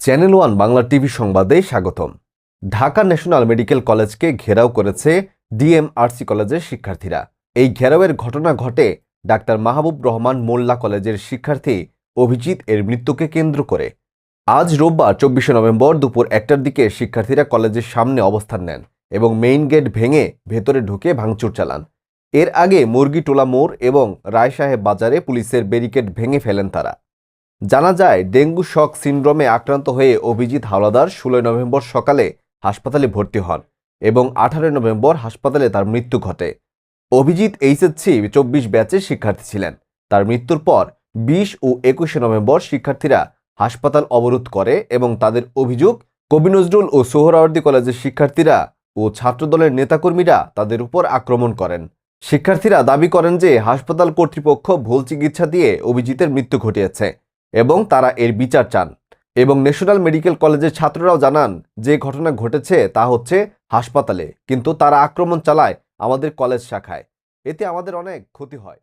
Channel one Bangla TV সংবাদে স্বাগতম। Dhaka national medical কলেজকে ঘেরাও করেছে ডিএমআরসি কলেজের শিক্ষার্থীরা। এই ঘেরাওয়ের ঘটনা ঘটে ডাক্তার মাহবুব রহমান মোল্লা কলেজের শিক্ষার্থী অভিজিৎ এর মৃত্যুকে কেন্দ্র করে। আজ রোববার চব্বিশে নভেম্বর দুপুর একটার দিকে শিক্ষার্থীরা কলেজের সামনে অবস্থান নেন এবং মেইন গেট ভেঙে ভেতরে ঢুকে ভাঙচুর চালান। এর আগে মুরগিটোলা মোড় এবং রায় সাহেব বাজারে পুলিশের ব্যারিকেড ভেঙে ফেলেন তারা। জানা যায়, ডেঙ্গু শক সিন্ড্রোমে আক্রান্ত হয়ে অভিজিৎ হাওলাদার ষোলোই নভেম্বর সকালে হাসপাতালে ভর্তি হন এবং আঠারোই নভেম্বর হাসপাতালে তার মৃত্যু ঘটে। অভিজিৎ এইচএসসি চব্বিশ ব্যাচের শিক্ষার্থী ছিলেন। তার মৃত্যুর পর বিশ ও একুশে নভেম্বর শিক্ষার্থীরা হাসপাতাল অবরোধ করে এবং তাদের অভিযোগ, কবি নজরুল ও সোহরাওয়ার্দী কলেজের শিক্ষার্থীরা ও ছাত্রদলের নেতাকর্মীরা তাদের উপর আক্রমণ করেন। শিক্ষার্থীরা দাবি করেন যে, হাসপাতাল কর্তৃপক্ষ ভুল চিকিৎসা দিয়ে অভিজিতের মৃত্যু ঘটিয়েছে। এবং তারা এর বিচার চান। এবং ন্যাশনাল মেডিকেল কলেজের ছাত্ররাও জানান, যে ঘটনা ঘটেছে তা হচ্ছে হাসপাতালে, কিন্তু তারা আক্রমণ চালায় আমাদের কলেজ শাখায়। এতে আমাদের অনেক ক্ষতি হয়।